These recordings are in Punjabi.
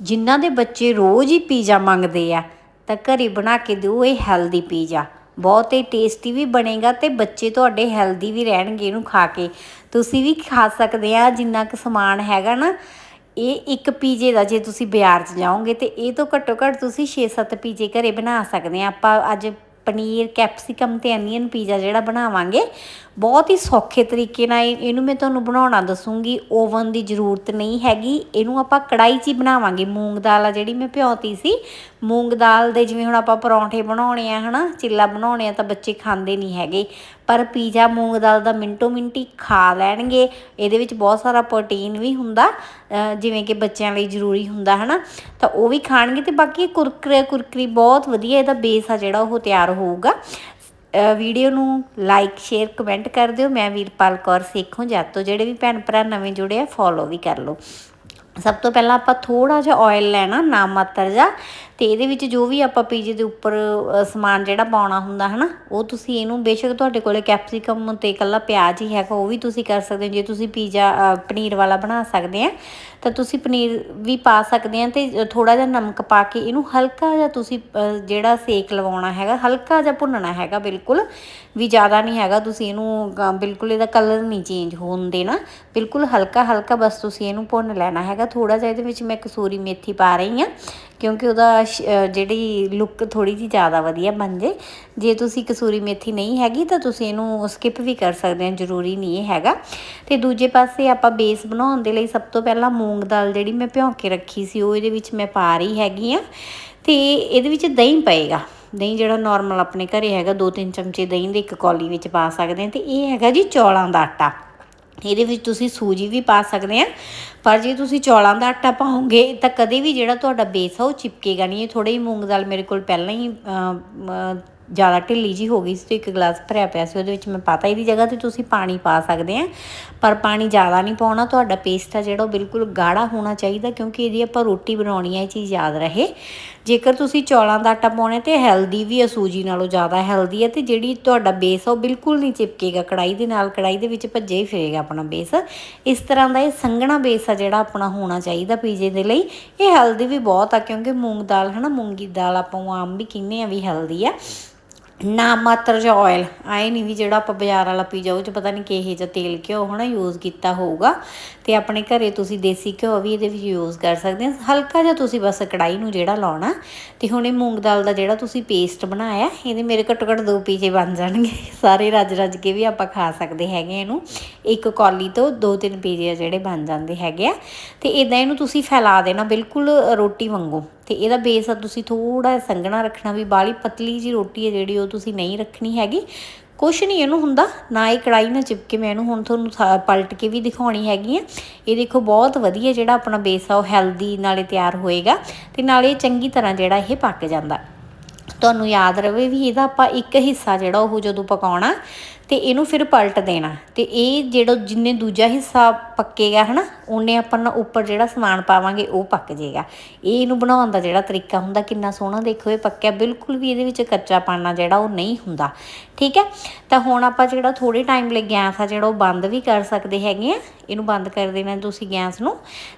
ਜਿਨ੍ਹਾਂ ਦੇ ਬੱਚੇ ਰੋਜ਼ ਹੀ ਪੀਜ਼ਾ ਮੰਗਦੇ ਆ, ਤਾਂ ਘਰੇ ਬਣਾ ਕੇ ਦਿਓ ਇਹ ਹੈਲਦੀ ਪੀਜ਼ਾ। ਬਹੁਤ ਹੀ ਟੇਸਟੀ ਵੀ ਬਣੇਗਾ ਤੇ ਬੱਚੇ ਤੁਹਾਡੇ ਹੈਲਦੀ ਵੀ ਰਹਿਣਗੇ ਇਹਨੂੰ ਖਾ ਕੇ। ਤੁਸੀਂ ਵੀ ਖਾ ਸਕਦੇ ਆ, ਜਿੰਨਾ ਕੁ ਸਮਾਨ ਹੈਗਾ ਨਾ, ਇਹ ਇੱਕ ਪੀਜ਼ੇ ਦਾ ਜੇ ਤੁਸੀਂ ਬਾਜ਼ਾਰ 'ਚ ਜਾਓਗੇ ਤੇ ਇਹ ਤੋਂ ਘੱਟੋ ਘੱਟ ਤੁਸੀਂ 6-7 ਪੀਜ਼ੇ ਘਰੇ ਬਣਾ ਸਕਦੇ ਆ। ਆਪਾਂ ਅੱਜ ਪਨੀਰ, ਕੈਪਸਿਕਮ ਤੇ ਅਨੀਅਨ ਪੀਜ਼ਾ ਜਿਹੜਾ ਬਣਾਵਾਂਗੇ, ਬਹੁਤ ਹੀ ਸੌਖੇ ਤਰੀਕੇ ਨਾਲ ਇਹ- ਇਹਨੂੰ ਮੈਂ ਤੁਹਾਨੂੰ ਬਣਾਉਣਾ ਦੱਸੂਗੀ, ਓਵਨ ਦੀ ਜ਼ਰੂਰਤ ਨਹੀਂ ਹੈਗੀ, ਇਹਨੂੰ ਆਪਾਂ ਕੜਾਈ 'ਚ ਹੀ ਬਣਾਵਾਂਗੇ, ਮੂੰਗ ਦਾਲ ਆ ਜਿਹੜੀ ਮੈਂ ਭਿਉਂਤੀ ਸੀ, ਮੂੰਗ ਦਾਲ ਦੇ ਜਿਵੇਂ ਹੁਣ ਆਪਾਂ ਪਰੌਂਠੇ ਬਣਾਉਣੇ ਆ, ਹਨਾ, ਚਿੱਲਾ ਬਣਾਉਣੇ ਆ ਤਾਂ ਬੱਚੇ ਖਾਂਦੇ ਨਹੀਂ ਹੈਗੇ ਪਰ ਪੀਜ਼ਾ ਮੂੰਗ ਦਾਲ ਦਾ ਮਿੰਟੋ ਮਿੰਟੀ ਖਾ ਲੈਣਗੇ। ਇਹਦੇ ਵਿੱਚ ਬਹੁਤ ਸਾਰਾ ਪ੍ਰੋਟੀਨ ਵੀ ਹੁੰਦਾ ਜਿਵੇਂ ਕਿ ਬੱਚਿਆਂ ਲਈ ਜ਼ਰੂਰੀ ਹੁੰਦਾ, ਹਨਾ? ਤਾਂ ਉਹ ਵੀ ਖਾਣਗੇ ਤੇ ਬਾਕੀ ਇਹ ਕੁਰਕਰੇ, ਕੁਰਕਰੀ ਬਹੁਤ ਵਧੀਆ ਇਹਦਾ ਬੇਸ ਆ ਜਿਹੜਾ ਉਹ ਤਿਆਰ ਹੋਊਗਾ। ਵੀਡੀਓ ਨੂੰ ਲਾਈਕ ਸ਼ੇਅਰ ਕਮੈਂਟ ਕਰ ਦਿਓ। ਮੈਂ ਵੀਰਪਾਲ ਕੌਰ ਸੇਖੋਂ, ਜਦ ਤੋਂ ਜਿਹੜੇ ਵੀ ਭੈਣ ਭਰਾ ਨਵੇਂ ਜੁੜੇ ਆ ਫੋਲੋ ਵੀ ਕਰ ਲਓ। ਸਭ ਤੋਂ ਪਹਿਲਾਂ ਆਪਾਂ ਥੋੜਾ ਜਿਹਾ ਆਇਲ ਲੈਣਾ ਨਾ ਮਾਤਰ ਜਿਹਾ, ਤੇ ਇਹਦੇ ਵਿੱਚ ਜੋ ਵੀ ਆਪਾਂ ਪੀਜ਼ੇ ਦੇ ਉੱਪਰ ਸਮਾਨ ਜਿਹੜਾ ਪਾਉਣਾ ਹੁੰਦਾ ਹਨਾ, ਉਹ ਤੁਸੀਂ ਇਹਨੂੰ ਬੇਸ਼ੱਕ ਤੁਹਾਡੇ ਕੋਲੇ ਕੈਪਸਿਕਮ ਤੇ ਇਕੱਲਾ ਪਿਆਜ਼ ਹੀ ਹੈਗਾ, ਉਹ ਵੀ ਤੁਸੀਂ ਕਰ ਸਕਦੇ ਹੋ, ਜੇ ਤੁਸੀਂ ਪੀਜ਼ਾ ਪਨੀਰ ਵਾਲਾ ਬਣਾ ਸਕਦੇ ਆ, ਤਾਂ ਤੁਸੀਂ ਪਨੀਰ ਵੀ ਪਾ ਸਕਦੇ ਆ ਤੇ ਥੋੜਾ ਜਿਹਾ ਨਮਕ ਪਾ ਕੇ ਇਹਨੂੰ ਹਲਕਾ ਜਿਹਾ ਤੁਸੀਂ ਜਿਹੜਾ ਸੇਕ ਲਵਾਉਣਾ ਹੈਗਾ, ਹਲਕਾ ਜਿਹਾ ਭੁੰਨਣਾ ਹੈਗਾ ਬਿਲਕੁਲ, ਵੀ ਜ਼ਿਆਦਾ ਨਹੀਂ ਹੈਗਾ, ਤੁਸੀਂ ਇਹਨੂੰ ਬਿਲਕੁਲ ਇਹਦਾ ਕਲਰ ਨਹੀਂ ਚੇਂਜ ਹੋਣ ਦੇਣਾ, ਬਿਲਕੁਲ ਹਲਕਾ ਹਲਕਾ ਬਸ ਤੁਸੀਂ ਇਹਨੂੰ ਭੁੰਨ ਲੈਣਾ ਹੈਗਾ ਥੋੜਾ ਜਿਹਾ ਇਹਦੇ ਵਿੱਚ ਮੈਂ ਕਸੂਰੀ ਮੇਥੀ ਪਾ ਰਹੀ ਹਾਂ, ਕਿਉਂਕਿ ਉਹਦਾ ਸ਼- ਜਿਹੜੀ ਲੁੱਕ ਥੋੜੀ ਜਿਹੀ ਜ਼ਿਆਦਾ ਵਧੀਆ ਬਣ ਜੇ। ਜੇ ਤੁਸੀਂ ਕਸੂਰੀ ਮੇਥੀ ਨਹੀਂ ਹੈਗੀ ਤਾਂ ਤੁਸੀਂ ਇਹਨੂੰ ਸਕਿਪ ਵੀ ਕਰ ਸਕਦੇ ਹੋ, ਜ਼ਰੂਰੀ ਨਹੀਂ ਇਹ ਹੈਗਾ। ਤੇ ਦੂਜੇ ਪਾਸੇ ਆਪਾਂ ਬੇਸ ਬਣਾਉਣ ਦੇ ਲਈ ਸਭ ਤੋਂ ਪਹਿਲਾਂ ਮੂੰਗ ਦਾਲ ਜਿਹੜੀ ਮੈਂ ਭਿਉਂ ਕੇ ਰੱਖੀ ਸੀ, ਉਹ ਇਹਦੇ ਵਿੱਚ ਮੈਂ ਪਾ ਰਹੀ ਹੈਗੀ ਆ ਤੇ ਇਹਦੇ ਵਿੱਚ ਦਹੀਂ ਪਏਗਾ। ਦਹੀਂ ਜਿਹੜਾ ਨਾਰਮਲ ਆਪਣੇ ਘਰੇ ਹੈਗਾ 2-3 ਚਮਚੇ ਦਹੀਂ ਦੇ ਇੱਕ ਕੌਲੀ ਵਿੱਚ ਪਾ ਸਕਦੇ ਆ ਤੇ ਇਹ ਹੈਗਾ ਜੀ ਚੌਲਾਂ ਦਾ ਆਟਾ। ਇਹਦੇ ਵਿੱਚ ਤੁਸੀਂ ਸੂਜੀ ਵੀ ਪਾ ਸਕਦੇ ਆ। ਪਰ ਜੇ ਤੁਸੀਂ ਚੌਲਾਂ ਦਾ ਆਟਾ ਪਾਉਂਗੇ ਤਾਂ ਕਦੇ ਵੀ ਜਿਹੜਾ ਤੁਹਾਡਾ ਬੇਸ ਆ ਉਹ ਚਿਪਕੇਗਾ ਨਹੀਂ। ਇਹ ਥੋੜੀ ਜਿਹੀ ਮੂੰਗ ਦਾਲ ਮੇਰੇ ਕੋਲ ਪਹਿਲਾਂ ਹੀ ਜ਼ਿਆਦਾ ਢਿੱਲੀ ਜੀ ਹੋ ਗਈ ਸੀ, ਤੇ ਇੱਕ ਗਲਾਸ ਭਰਿਆ ਪਿਆ ਸੀ। ਉਹਦੇ ਵਿੱਚ ਮੈਂ ਪਾਤਾ ਇਹਦੀ ਜਗ੍ਹਾ ਤੇ ਤੁਸੀਂ ਪਾਣੀ ਪਾ ਸਕਦੇ ਆ। ਪਰ ਪਾਣੀ ਜ਼ਿਆਦਾ ਨਹੀਂ ਪਾਉਣਾ। ਤੁਹਾਡਾ ਪੇਸਟ ਆ ਜਿਹੜਾ ਉਹ ਬਿਲਕੁਲ ਗਾੜਾ ਹੋਣਾ ਚਾਹੀਦਾ, ਕਿਉਂਕਿ ਇਹਦੀ ਆਪਾਂ ਰੋਟੀ ਬਣਾਉਣੀ ਹੈ ਇਹ ਚੀਜ਼ ਯਾਦ ਰਹੇ। ਜੇਕਰ ਤੁਸੀਂ ਚੌਲਾਂ ਦਾ ਆਟਾ ਪਾਉਣਾ ਤੇ ਹੈਲਦੀ ਵੀ ਆ ਸੂਜੀ ਨਾਲੋਂ ਜ਼ਿਆਦਾ ਹੈਲਦੀ ਹੈ ਤੇ ਜਿਹੜੀ ਤੁਹਾਡਾ ਬੇਸ ਆ ਉਹ ਬਿਲਕੁਲ ਨਹੀਂ ਚਿਪਕੇਗਾ ਕੜਾਈ ਦੇ ਨਾਲ ਕੜਾਈ ਦੇ ਵਿੱਚ ਭੱਜੇ ਹੀ ਫਿਰੇਗਾ ਆਪਣਾ ਬੇਸ ਇਸ ਤਰ੍ਹਾਂ ਦਾ ਇਹ ਸੰਘਣਾ ਬੇਸ ਆ ਜਿਹੜਾ ਆਪਣਾ ਹੋਣਾ ਚਾਹੀਦਾ ਪੀਜ਼ੇ ਦੇ ਲਈ। ਇਹ ਹੈਲਦੀ ਵੀ ਬਹੁਤ ਆ ਕਿਉਂਕਿ ਮੂੰਗ ਦਾਲ ਹੈ ਨਾ ਮੂੰਗੀ ਦਾਲ ਆਪਾਂ ਉਹ ਆਮ ਵੀ ਕਹਿੰਦੇ ਆ ਵੀ ਹੈਲਦੀ ਆ। ਨਾ ਮਾਤਰ ਜਿਹਾ ਆਇਲ ਆਏ ਨਹੀਂ ਵੀ ਜਿਹੜਾ ਆਪਾਂ ਬਾਜ਼ਾਰ ਵਾਲਾ ਪੀਜ਼ਾ ਉਹ ਚ ਪਤਾ ਨਹੀਂ ਕਿਹੇ ਜਿਹਾ ਤੇਲ ਘਿਓ ਹਨਾ ਯੂਜ਼ ਕੀਤਾ ਹੋਊਗਾ। ਤੇ ਆਪਣੇ ਘਰੇ ਤੁਸੀਂ ਦੇਸੀ ਘਿਓ ਵੀ ਇਹਦੇ ਵਿੱਚ ਯੂਜ਼ ਕਰ ਸਕਦੇ ਆ ਹਲਕਾ ਜਿਹਾ ਤੁਸੀਂ ਬਸ ਕੜਾਈ ਨੂੰ ਜਿਹੜਾ ਲਾਉਣਾ, ਤੇ ਹੁਣ ਇਹ ਮੂੰਗ ਦਾਲ ਦਾ ਜਿਹੜਾ ਤੁਸੀਂ ਪੇਸਟ ਬਣਾਇਆ, ਇਹਦੇ ਮੇਰੇ ਘੱਟੋ ਘੱਟ ਦੋ ਪੀਜ਼ੇ ਬਣ ਜਾਣਗੇ। ਸਾਰੇ ਰੱਜ ਰੱਜ ਕੇ ਵੀ ਆਪਾਂ ਖਾ ਸਕਦੇ ਹੈਗੇ ਇਹਨੂੰ। ਇੱਕ ਕੌਲੀ ਤੋਂ ਦੋ ਤਿੰਨ ਪੀਜ਼ੇ ਆ ਜਿਹੜੇ ਬਣ ਜਾਂਦੇ ਹੈਗੇ ਆ। ਤੇ ਇਦਾਂ ਇਹਨੂੰ ਤੁਸੀਂ ਫੈਲਾ ਦੇਣਾ ਬਿਲਕੁਲ ਰੋਟੀ ਵਾਂਗੂ। ਤੇ ਇਹਦਾ ਬੇਸ ਆ ਤੁਸੀਂ ਥੋੜਾ ਸੰਘਣਾ ਰੱਖਣਾ ਵੀ ਬਾਲੀ ਪਤਲੀ ਜੀ ਰੋਟੀ ਹੈ ਜਿਹੜੀ ਉਹ ਤੁਸੀਂ ਨਹੀਂ ਰੱਖਣੀ ਹੈਗੀ। ਕੁਛ ਨਹੀਂ ਇਹਨੂੰ ਹੁੰਦਾ, ਨਾ ਇਹ ਕੜਾਈ ਨਾ ਚਿਪਕੇ, ਮੈਂ ਇਹਨੂੰ ਹੁਣ ਤੁਹਾਨੂੰ ਪਲਟ ਕੇ ਵੀ ਦਿਖਾਉਣੀ ਹੈਗੀ ਆ। ਇਹ ਦੇਖੋ ਬਹੁਤ ਵਧੀਆ ਜਿਹੜਾ ਆਪਣਾ ਬੇਸ ਆ, ਉਹ ਹੈਲਦੀ ਨਾਲੇ ਤਿਆਰ ਹੋਏਗਾ ਤੇ ਨਾਲੇ ਚੰਗੀ ਤਰ੍ਹਾਂ ਜਿਹੜਾ ਇਹ ਪੱਕ ਜਾਂਦਾ। ਤੁਹਾਨੂੰ ਯਾਦ ਰਵੇ ਵੀ ਇਹਦਾ ਆਪਾਂ ਇੱਕ ਹਿੱਸਾ ਜਿਹੜਾ ਉਹ ਜਦੋਂ ਪਕਾਉਣਾ ਤੇ ਇਹਨੂੰ ਫਿਰ ਪਲਟ ਦੇਣਾ। ਤੇ ਇਹ ਜਿਹੜਾ ਜਿੰਨੇ ਦੂਜਾ ਹਿੱਸਾ ਪੱਕੇਗਾ ਹਨਾ, ਉਹਨੇ ਆਪਾਂ ਨਾ ਉੱਪਰ ਜਿਹੜਾ ਸਮਾਨ ਪਾਵਾਂਗੇ, ਉਹ ਪੱਕ ਜਾਏਗਾ ਇਹ ਇਹਨੂੰ ਬਣਾਉਣ ਦਾ ਜਿਹੜਾ ਤਰੀਕਾ ਹੁੰਦਾ, ਕਿੰਨਾ ਸੋਹਣਾ ਦੇਖੋ, ਇਹ ਪੱਕਿਆ ਬਿਲਕੁਲ ਵੀ ਇਹਦੇ ਵਿੱਚ ਕੱਚਾ ਪਾਣਾ ਜਿਹੜਾ ਉਹ ਨਹੀਂ ਹੁੰਦਾ। ਠੀਕ ਹੈ? ਤਾਂ ਹੁਣ ਆਪਾਂ ਜਿਹੜਾ ਥੋੜੇ ਟਾਈਮ ਲਈ ਗੈਸ ਆ, ਜਿਹੜਾ ਉਹ ਬੰਦ ਵੀ ਕਰ ਸਕਦੇ ਹੈਗੇ ਆ, ਇਹਨੂੰ ਬੰਦ ਕਰ ਦੇਣਾ ਤੁਸੀਂ ਗੈਸ ਨੂੰ।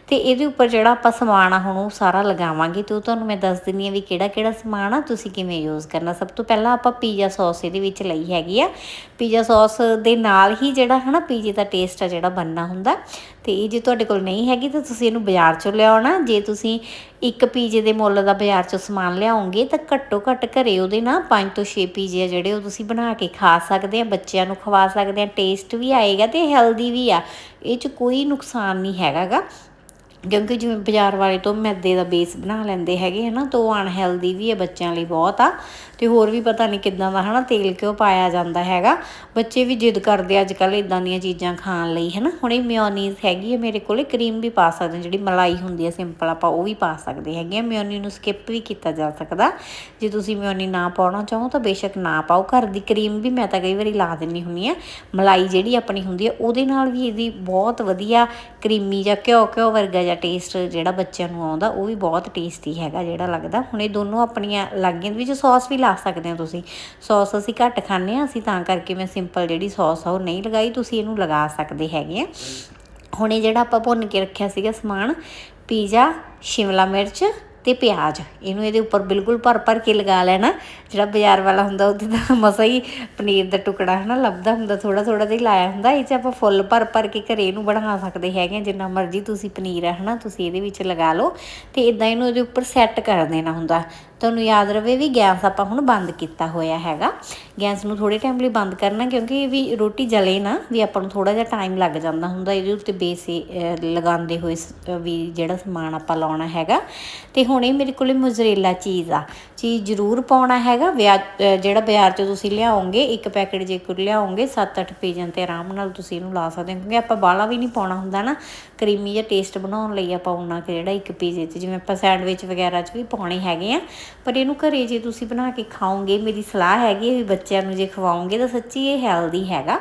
ਤੇ ਇਹਦੇ ਉੱਪਰ ਜਿਹੜਾ ਆਪਾਂ ਸਮਾਨ ਆ, ਹੁਣ ਉਹ ਸਾਰਾ ਲਗਾਵਾਂਗੇ, ਤੇ ਉਹ ਤੁਹਾਨੂੰ ਮੈਂ ਦੱਸ ਦਿੰਦੀ ਆ ਵੀ ਕਿਹੜਾ ਕਿਹੜਾ ਸਮਾਨ ਆ, ਤੁਸੀਂ ਕਿਵੇਂ ਯੂਜ਼ ਕਰਨਾ। ਸਭ ਤੋਂ ਪਹਿਲਾਂ ਆਪਾਂ ਪੀਜ਼ਾ ਸੌਸ ਇਹਦੇ ਵਿੱਚ ਲਈ ਹੈਗੀ ਆ। ਪੀਜ਼ਾ ਸੌਸ ਦੇ ਨਾਲ ਹੀ ਜਿਹੜਾ ਹਨਾ ਪੀਜ਼ੇ ਦਾ ਟੇਸਟ ਆ ਜਿਹੜਾ ਬਣਨਾ ਹੁੰਦਾ। ਤੇ ਇਹ ਜੇ ਤੁਹਾਡੇ ਕੋਲ ਨਹੀਂ ਹੈਗੀ ਤਾਂ ਤੁਸੀਂ ਇਹਨੂੰ ਬਾਜ਼ਾਰ ਚੋਂ ਲਿਆਉਣਾ। ਜੇ ਤੁਸੀਂ ਇੱਕ ਪੀਜ਼ੇ ਦੇ ਮੁੱਲ ਦਾ ਬਾਜ਼ਾਰ ਚੋਂ ਸਮਾਨ ਲਿਆਓਗੇ ਤਾਂ ਘੱਟੋ ਘੱਟ ਘਰੇ ਉਹਦੇ ਨਾ 5 ਤੋਂ 6 ਪੀਜ਼ੇ ਆ ਜਿਹੜੇ ਉਹ ਤੁਸੀਂ ਬਣਾ ਕੇ ਖਾ ਸਕਦੇ ਆ, ਬੱਚਿਆਂ ਨੂੰ ਖਵਾ ਸਕਦੇ ਆ ਟੇਸਟ ਵੀ ਆਏਗਾ ਤੇ ਹੈਲਦੀ ਵੀ ਆ। ਇਹ ਚ ਕੋਈ ਨੁਕਸਾਨ ਨਹੀਂ ਹੈਗਾਗਾ। ਕਿਉਂਕਿ ਜਿਵੇਂ ਬਾਜ਼ਾਰ ਵਾਲੇ ਤੋਂ ਮੈਦੇ ਦਾ ਬੇਸ ਬਣਾ ਲੈਂਦੇ ਹੈਗੇ ਹਨਾ, ਤਾਂ ਉਹ ਅਨਹੈਲਦੀ ਵੀ ਹੈ ਬੱਚਿਆਂ ਲਈ ਬਹੁਤ ਆ। ਤੇ ਹੋਰ ਵੀ ਪਤਾ ਨਹੀਂ ਕਿੱਦਾਂ ਦਾ ਹਨਾ, ਤੇਲ ਕਿਉਂ ਪਾਇਆ ਜਾਂਦਾ ਹੈਗਾ। ਬੱਚੇ ਵੀ ਜਿੱਦ ਕਰਦੇ ਅੱਜ ਕੱਲ ਇਦਾਂ ਦੀਆਂ ਚੀਜ਼ਾਂ ਖਾਣ ਲਈ, ਹਨਾ। ਹੁਣ ਇਹ ਮਿਓਨੀਜ਼ ਹੈਗੀ ਹੈ ਮੇਰੇ ਕੋਲੇ ਕਰੀਮ ਵੀ ਪਾ ਸਕਦੇ ਜਿਹੜੀ ਮਲਾਈ ਹੁੰਦੀ ਹੈ ਸਿੰਪਲ ਆਪਾਂ ਉਹ ਵੀ ਪਾ ਸਕਦੇ ਹੈਗੇ ਆ। ਮਿਓਨੀ ਨੂੰ ਸਕਿਪ ਵੀ ਕੀਤਾ ਜਾ ਸਕਦਾ। ਜੇ ਤੁਸੀਂ ਮਿਓਨੀ ਨਾ ਪਾਉਣਾ ਚਾਹੋ ਤਾਂ ਬੇਸ਼ੱਕ ਨਾ ਪਾਓ। ਘਰ ਦੀ ਕਰੀਮ ਵੀ ਮੈਂ ਤਾਂ ਕਈ ਵਾਰੀ ਲਾ ਦਿੰਨੀ ਹੁੰਨੀ ਆ। ਮਲਾਈ ਜਿਹੜੀ ਆਪਣੀ ਹੁੰਦੀ ਹੈ ਉਹਦੇ ਨਾਲ ਵੀ ਇਹਦੀ ਬਹੁਤ ਵਧੀਆ ਕਰੀਮੀ ਜਾਂ ਘਿਓ ਘਿਓ ਵਰਗਾ ਜਾਂ ਟੇਸਟ ਜਿਹੜਾ ਬੱਚਿਆਂ ਨੂੰ ਆਉਂਦਾ, ਉਹ ਵੀ ਬਹੁਤ ਟੇਸਟੀ ਹੈਗਾ ਜਿਹੜਾ ਲੱਗਦਾ। ਹੁਣ ਇਹ ਦੋਨੋਂ ਆਪਣੀਆਂ ਲੱਗੀਆਂ, ਵਿੱਚ ਸੌਸ ਵੀ ਲਾ ਸਕਦੇ ਹੋ ਤੁਸੀਂ। ਸੌਸ ਅਸੀਂ ਘੱਟ ਖਾਂਦੇ ਆ ਅਸੀਂ ਤਾਂ ਕਰਕੇ ਮੈਂ ਸਿੰਪਲ ਜਿਹੜੀ ਸੌਸ ਆ ਉਹ ਨਹੀਂ ਲਗਾਈ, ਤੁਸੀਂ ਇਹਨੂੰ ਲਗਾ ਸਕਦੇ ਹੈਗੇ ਆ। ਹੁਣ ਇਹ ਜਿਹੜਾ ਆਪਾਂ ਭੁੰਨ ਕੇ ਰੱਖਿਆ ਸੀਗਾ ਸਮਾਨ, ਪੀਜ਼ਾ, ਸ਼ਿਮਲਾ ਮਿਰਚ ਤੇ ਪਿਆਜ਼। ਇਹਨੂੰ ਇਹਦੇ ਉੱਪਰ ਬਿਲਕੁਲ ਭਰ ਭਰ ਕੇ ਲਗਾ ਲੈਣਾ। ਜਿਹੜਾ ਬਾਜ਼ਾਰ ਵਾਲਾ ਹੁੰਦਾ ਉਹਦੇ ਤਾਂ ਮਸਾ ਹੀ ਪਨੀਰ ਦਾ ਟੁਕੜਾ ਹਨਾ, ਲੱਭਦਾ ਹੁੰਦਾ ਥੋੜਾ ਥੋੜਾ ਜਿਹਾ ਲਾਇਆ ਹੁੰਦਾ। ਇਹ 'ਚ ਆਪਾਂ ਫੁੱਲ ਭਰ ਭਰ ਕੇ ਘਰੇ ਇਹਨੂੰ ਬਣਾ ਸਕਦੇ ਹੈਗੇ ਆ। ਜਿੰਨਾ ਮਰਜ਼ੀ ਤੁਸੀਂ ਪਨੀਰ ਹੈ ਹਨਾ, ਤੁਸੀਂ ਇਹਦੇ ਵਿੱਚ ਲਗਾ ਲਓ। ਤੇ ਇਦਾਂ ਇਹਨੂੰ ਇਹਦੇ ਉੱਪਰ ਸੈੱਟ ਕਰ ਦੇਣਾ ਹੁੰਦਾ। ਤੁਹਾਨੂੰ ਯਾਦ ਰਵੇ ਵੀ ਗੈਸ ਆਪਾਂ ਹੁਣ ਬੰਦ ਕੀਤਾ ਹੋਇਆ ਹੈਗਾ। ਗੈਸ ਨੂੰ ਥੋੜੇ ਟਾਈਮ ਲਈ ਬੰਦ ਕਰਨਾ ਕਿਉਂਕਿ ਇਹ ਵੀ ਰੋਟੀ ਜਲੇ ਨਾ ਵੀ ਆਪਾਂ ਨੂੰ ਥੋੜਾ ਜਿਹਾ ਟਾਈਮ ਲੱਗ ਜਾਂਦਾ ਹੁੰਦਾ, ਇਹਦੇ ਉੱਤੇ ਬੇਸ ਲਗਾਉਂਦੇ ਹੋਏ ਸ- ਵੀ ਜਿਹੜਾ ਸਮਾਨ ਆਪਾਂ ਲਾਉਣਾ ਹੈਗਾ। ਤੇ ਹੁਣ ਇਹ ਮੇਰੇ ਕੋਲੇ ਮੋਜ਼ਰੇਲਾ ਚੀਜ਼ ਆ। ਚੀਜ਼ ਜ਼ਰੂਰ ਪਾਉਣਾ ਹੈਗਾ। ਵਿਆਹ ਜਿਹੜਾ ਬਾਜ਼ਾਰ ਚੋਂ ਤੁਸੀਂ ਲਿਆਓਗੇ, ਇੱਕ ਪੈਕੇਟ ਜੇਕਰ ਲਿਆਓਗੇ 7-8 ਪੇਜਾਂ ਤੇ ਆਰਾਮ ਨਾਲ ਤੁਸੀਂ ਇਹਨੂੰ ਲਾ ਸਕਦੇ ਹੋ। ਕਿਉਂਕਿ ਆਪਾਂ ਬਾਲਾ ਵੀ ਨਹੀਂ ਪਾਉਣਾ ਹੁੰਦਾ ਨਾ। ਕਰੀਮੀ ਜਿਹਾ ਟੇਸਟ ਬਣਾਉਣ ਲਈ ਆਪਾਂ ਉਹਨਾਂ ਕੁ ਜਿਹੜਾ ਇੱਕ ਪੀਜ਼ੇ 'ਚ, ਜਿਵੇਂ ਆਪਾਂ ਸੈਂਡਵਿਚ ਵਗੈਰਾ 'ਚ ਵੀ ਪਾਉਣੇ ਹੈਗੇ ਆ। ਪਰ ਇਹਨੂੰ ਘਰੇ ਜੇ ਤੁਸੀਂ ਬਣਾ ਕੇ ਖਾਓਗੇ, ਮੇਰੀ ਸਲਾਹ ਹੈਗੀ ਹੈ ਵੀ ਬੱਚਿਆਂ ਨੂੰ ਜੇ ਖਵਾਓਗੇ ਤਾਂ ਸੱਚੀ ਇਹ ਹੈਲਦੀ ਹੈਗਾ।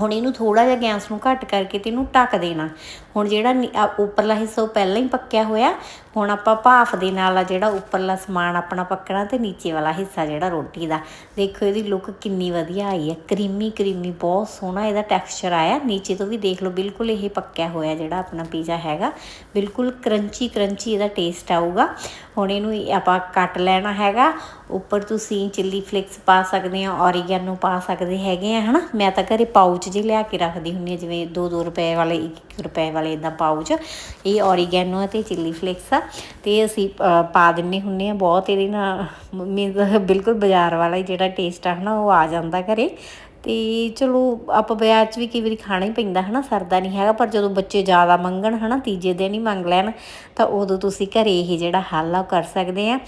ਹੁਣ ਇਹਨੂੰ ਥੋੜਾ ਜਿਹਾ ਗੈਸ ਨੂੰ ਘੱਟ ਕਰਕੇ ਤੇ ਇਹਨੂੰ ਢੱਕ ਦੇਣਾ। ਹੁਣ ਜਿਹੜਾ ਨੀ- ਉੱਪਰਲਾ ਹਿੱਸਾ ਉਹ ਪਹਿਲਾਂ ਹੀ ਪੱਕਿਆ ਹੋਇਆ, ਹੁਣ ਆਪਾਂ ਭਾਫ ਦੇ ਨਾਲ ਆ ਜਿਹੜਾ ਉੱਪਰਲਾ ਸਮਾਨ ਆਪਣਾ ਪੱਕਣਾ ਤੇ ਨੀਚੇ ਵਾਲਾ ਹਿੱਸਾ ਜਿਹੜਾ ਰੋਟੀ ਦਾ। ਦੇਖੋ ਇਹਦੀ ਲੁੱਕ ਕਿੰਨੀ ਵਧੀਆ ਆਈ ਹੈ, ਕਰੀਮੀ ਕਰੀਮੀ, ਬਹੁਤ ਸੋਹਣਾ ਇਹਦਾ ਟੈਕਸਚਰ ਆਇਆ। ਨੀਚੇ ਤੋਂ ਵੀ ਦੇਖ ਲਓ, ਬਿਲਕੁਲ ਇਹ ਪੱਕਿਆ ਹੋਇਆ ਜਿਹੜਾ ਆਪਣਾ ਪੀਜ਼ਾ ਹੈਗਾ। ਬਿਲਕੁਲ ਕਰੰਚੀ ਕਰੰਚੀ ਇਹਦਾ ਟੇਸਟ ਆਊਗਾ। ਹੁਣ ਇਹਨੂੰ ਆਪਾਂ ਕੱਟ ਲੈਣਾ ਹੈਗਾ। ਉੱਪਰ ਤੁਸੀਂ ਚਿੱਲੀ ਫਲੇਕਸ ਪਾ ਸਕਦੇ ਆ ਔਰੀਗੈਨੋ ਪਾ ਸਕਦੇ ਹੈਗੇ ਆ, ਹਨਾ? ਮੈਂ ਤਾਂ ਘਰੇ ਪਾਊਚ ਜੇ ਲਿਆ ਕੇ ਰੱਖਦੀ ਹੁੰਦੀ ਆ ਜਿਵੇਂ 2-2 ਰੁਪਏ ਵਾਲੇ 1 ਰੁਪਏ ਵਾਲੇ ਇਦਾਂ ਪਾਊਚ, ਇਹ ਔਰੀਗੈਨੋ ਤੇ ਚਿੱਲੀ ਫਲੇਕਸ ਆ। ਤੇ ਅਸੀਂ ਪਾ ਦਿੰਨੇ ਹੁੰਨੇ ਆ ਬਹੁਤ, ਇਹਦੇ ਨਾਲ ਮੀਨਸ ਬਿਲਕੁਲ ਬਾਜ਼ਾਰ ਵਾਲਾ ਜਿਹੜਾ ਟੇਸਟ ਆ ਹਨਾ, ਉਹ ਆ ਜਾਂਦਾ ਘਰੇ। ਤੇ ਚਲੋ ਆਪਾਂ ਬਾਜ਼ਾਰ 'ਚ ਵੀ ਕਈ ਵਾਰੀ ਖਾਣਾ ਹੀ ਪੈਂਦਾ ਹਨਾ, ਸਰਦਾ ਨਹੀਂ ਹੈਗਾ, ਪਰ ਜਦੋਂ ਬੱਚੇ ਜ਼ਿਆਦਾ ਮੰਗਣ ਹਨਾ, ਤੀਜੇ ਦਿਨ ਹੀ ਮੰਗ ਲੈਣ, ਤਾਂ ਉਦੋਂ ਤੁਸੀਂ ਘਰੇ ਇਹ ਜਿਹੜਾ ਹੱਲ ਆ ਉਹ ਕਰ ਸਕਦੇ ਆ।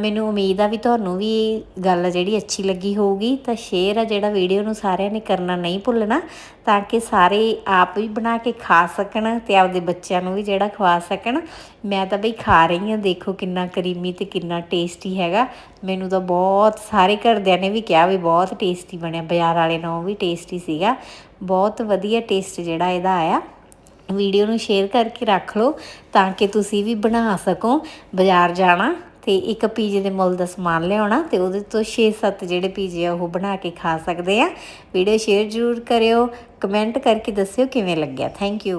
ਮੈਨੂੰ ਉਮੀਦ ਆ ਵੀ ਤੁਹਾਨੂੰ ਵੀ ਇਹ ਗੱਲ ਜਿਹੜੀ ਅੱਛੀ ਲੱਗੀ ਹੋਊਗੀ, ਤਾਂ ਸ਼ੇਅਰ ਆ ਜਿਹੜਾ ਵੀਡੀਓ ਨੂੰ ਸਾਰਿਆਂ ਨੇ ਕਰਨਾ ਨਹੀਂ ਭੁੱਲਣਾ, ਤਾਂ ਕਿ ਸਾਰੇ ਆਪ ਵੀ ਬਣਾ ਕੇ ਖਾ ਸਕਣ ਤੇ ਆਪਦੇ ਬੱਚਿਆਂ ਨੂੰ ਵੀ ਜਿਹੜਾ ਖਵਾ ਸਕਣ। ਮੈਂ ਤਾਂ ਬਈ ਖਾ ਰਹੀ ਹਾਂ, ਦੇਖੋ ਕਿੰਨਾ ਕਰੀਮੀ ਤੇ ਕਿੰਨਾ ਟੇਸਟੀ ਹੈਗਾ। ਮੈਨੂੰ ਤਾਂ ਬਹੁਤ ਸਾਰੇ ਘਰਦਿਆਂ ਨੇ ਵੀ ਕਿਹਾ ਵੀ ਬਹੁਤ ਟੇਸਟੀ ਬਣਿਆ, ਬਾਜ਼ਾਰ ਵਾਲੇ ਨਾਲੋਂ ਵੀ ਟੇਸਟੀ ਸੀਗਾ। ਬਹੁਤ ਵਧੀਆ ਟੇਸਟ ਜਿਹੜਾ ਇਹਦਾ ਆਇਆ। ਵੀਡੀਓ ਨੂੰ ਸ਼ੇਅਰ ਕਰਕੇ ਰੱਖ ਲਓ ਤਾਂ ਕਿ ਤੁਸੀਂ ਵੀ ਬਣਾ ਸਕੋ। ਬਾਜ਼ਾਰ ਜਾਣਾ ਤੇ ਇੱਕ ਪੀਜ਼ੇ ਦੇ ਮੁੱਲ ਦਾ ਸਮਾਨ ਲਿਆਉਣਾ ਤੇ ਉਹਦੇ ਤੋਂ 6-7 ਜਿਹੜੇ ਪੀਜ਼ੇ ਆ ਉਹ ਬਣਾ ਕੇ ਖਾ ਸਕਦੇ ਆ। ਵੀਡੀਓ ਸ਼ੇਅਰ ਜ਼ਰੂਰ ਕਰਿਓ। ਕਮੈਂਟ ਕਰਕੇ ਦੱਸਿਓ ਕਿਵੇਂ ਲੱਗਿਆ। Thank you